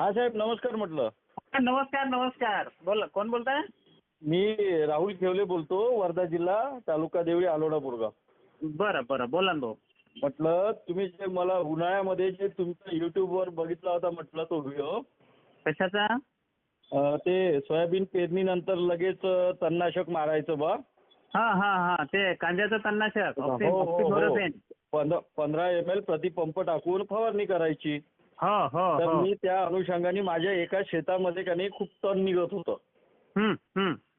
हा साहेब नमस्कार म्हटलं. नमस्कार नमस्कार. बोला कोण बोलताय? मी राहुल खेवले बोलतो वर्धा जिल्हा तालुका देवळी आलोडा बोरगाव. बरं बरं. बोला ना भाऊ. म्हटलं तुम्ही जे मला उन्हाळ्यामध्ये जे तुमचा युट्यूबवर बघितला होता म्हटलं तो व्हिडिओ कशाचा? अं, ते सोयाबीन पेरणीनंतर लगेच अं, तणनाशक मारायचं बा. हा हा हा. ते कांद्याचं तणनाशक. हो, हो, हो. पंधरा एम एल प्रति पंप टाकून फवारणी करायची. तर हो. मी त्या अनुषंगाने माझ्या एका शेतामध्ये का नाही खूप तण निघत होतं.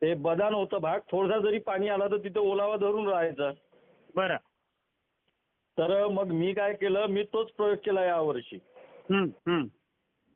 ते बदान होतं भाग. थोडासा जरी पाणी आला तर तिथं ओलावा धरून राहायचा. बरं. तर मग मी काय केलं? मी तोच प्रयोग केला यावर्षी हम्म, हम्म.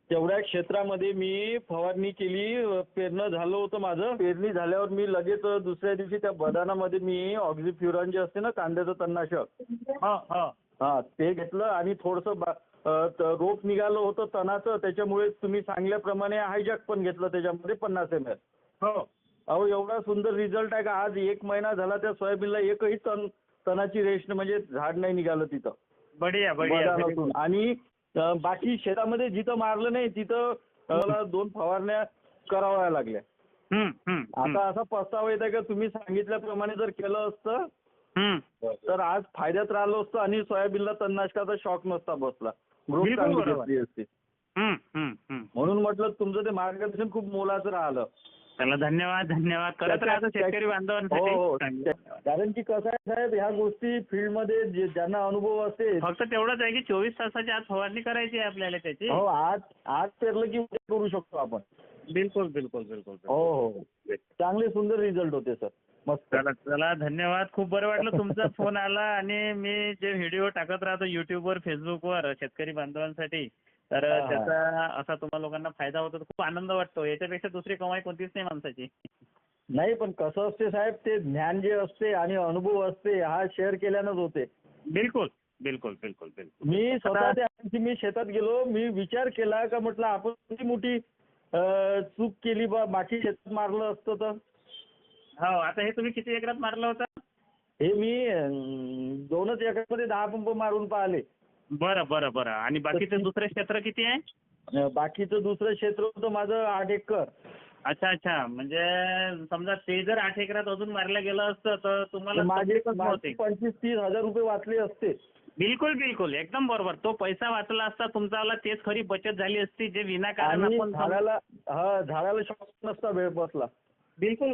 तेवढ्या क्षेत्रामध्ये मी फवारणी केली. पेरणं झालं होतं माझं. पेरणी झाल्यावर मी लगेच दुसऱ्या दिवशी त्या बदानामध्ये मी ऑक्झिफ्युरॉन जे असते ना कांद्याचं तणनाशक. हो ते घेतलं आणि थोडंसं रोप निघालं होतं तणाचं त्याच्यामुळे तुम्ही सांगल्याप्रमाणे हायजॅक पण घेतलं त्याच्यामध्ये पन्नास एम एल हो. अहो एवढा सुंदर रिझल्ट आहे का? आज एक महिना झाला त्या सोयाबीनला एकही तण तणाची रेस्ट म्हणजे झाड नाही निघालं तिथं. बढिया बढिया. आणि अ, बाकी शेतामध्ये जिथं मारलं नाही तिथं मला दोन फवारण्या कराव्या लागल्या. हम्म, हम्म, हम्म. आता असा पस्तावा येत आहे का? तुम्ही सांगितल्याप्रमाणे जर केलं असतं. तर आज फायद्यात राहिलो असतो आणि सोयाबीनला तणनाशकाचा शॉक नसता बसला. ग्रोथ चांगली. घेतली असती. म्हणून म्हटलं तुमचं ते मार्गदर्शन खूप मोलाचं राहिलं. चला धन्यवाद धन्यवाद. करत राहतो शेतकरी हो हो. बांधवांसाठी कारण की कसं आहे साहेब ह्या गोष्टी फील्डमध्ये ज्यांना अनुभव असते फक्त तेवढंच आहे की चोवीस तासाच्या आत फवारणी करायची आहे आपल्याला त्याची. हो आज आज पेरलं की करू शकतो आपण. बिलकुल बिलकुल बिलकुल हो हो. चांगले सुंदर रिझल्ट होते सर मस्त. चला चला धन्यवाद. खूप बरं वाटलं तुमचा फोन आला आणि मी जे व्हिडिओ टाकत राहतो युट्यूबवर फेसबुकवर शेतकरी बांधवांसाठी तर हा, हा. त्याचा असा तुम्हा लोकांना फायदा होतो. तर खूप आनंद वाटतो. याच्यापेक्षा दुसरी कमाई कोणतीच नाही माणसाची. नाही पण कसं असते साहेब ते ज्ञान जे असते आणि अनुभव असते हा शेअर केल्यानंच होते. बिलकुल बिलकुल बिलकुल बिलकुल. मी स्वतः आता- त्या दिवशी मी शेतात गेलो मी विचार केला का म्हटलं आपण किती मोठी अं, चूक केली बा बाकी शेतात मारलं असतं तर? हो आता हे तुम्ही किती एकरात मारलं होतं? हे मी अं, दोनच एकरमध्ये दहा पंप मारून पाहिले. बरं बरं बरं. आणि बाकीचं दुसरं क्षेत्र किती आहे? अं, बाकीचं दुसरं क्षेत्र होतं माझं आठ एकर. अच्छा अच्छा. म्हणजे समजा ते जर आठ एकरात अजून मारलं गेलं असतं तर तुम्हाला माझे तकलीफच नव्हती. माझे पंचवीस तीस हजार रुपये वाचले असते. बिलकुल बिलकुल. एकदम बरोबर. तो पैसा वाचला असता तुमचा तेच खरी बचत झाली असती जे विनाकारण आणि आपण झाडाला हा झाडाला शॉक नसता वेळ बसला. बिलकुल